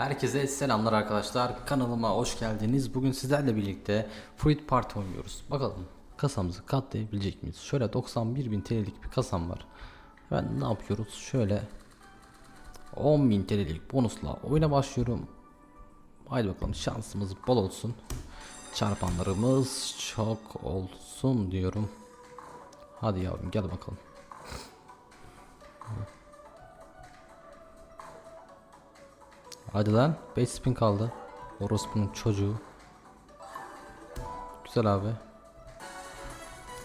Herkese selamlar arkadaşlar. Kanalıma hoş geldiniz. Bugün sizlerle birlikte Fruit Party oynuyoruz. Bakalım kasamızı katlayabilecek miyiz? Şöyle 91.000 TL'lik bir kasam var. Ben ne yapıyoruz? Şöyle 10.000 TL'lik bonusla oyuna başlıyorum. Haydi bakalım şansımız bol olsun. Çarpanlarımız çok olsun diyorum. Hadi yavrum gel bakalım. Hadi lan 5 spin kaldı. Orospu'nun çocuğu. Güzel abi.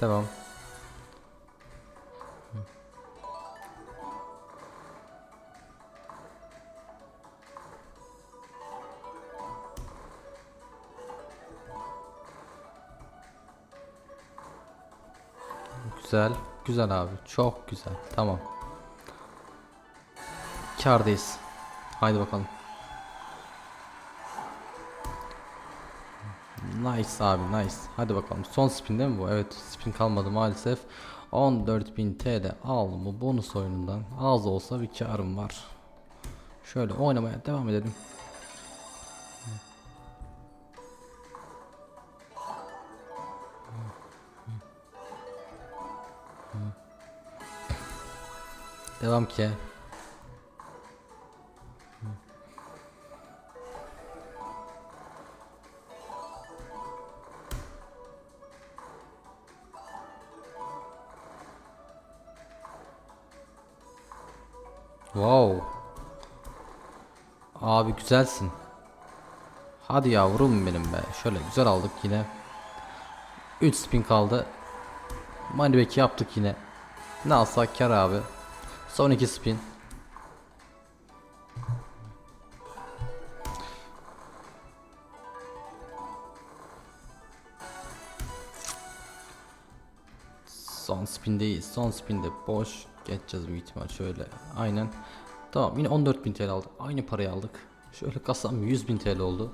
Devam. Güzel. Güzel abi. Çok güzel. Tamam. Kardayız. Haydi bakalım. Nice abi nice. Hadi bakalım. Son spin değil mi bu? Evet spin kalmadı maalesef. 14.000 TL aldım bu bonus oyunundan. Az olsa bir karım var. Şöyle oynamaya devam edelim. Devam ki. Wow. Abi güzelsin. Hadi yavrum benim be. Şöyle güzel aldık yine. 3 spin kaldı. Moneyback yaptık yine. Ne alsak kar abi. Son 2 spin. Son spindeyiz. Son spinde boş. Geçeceğiz büyük ihtimal şöyle. Aynen. Tamam yine 14.000 TL aldık. Aynı parayı aldık. Şöyle kasam 100.000 TL oldu.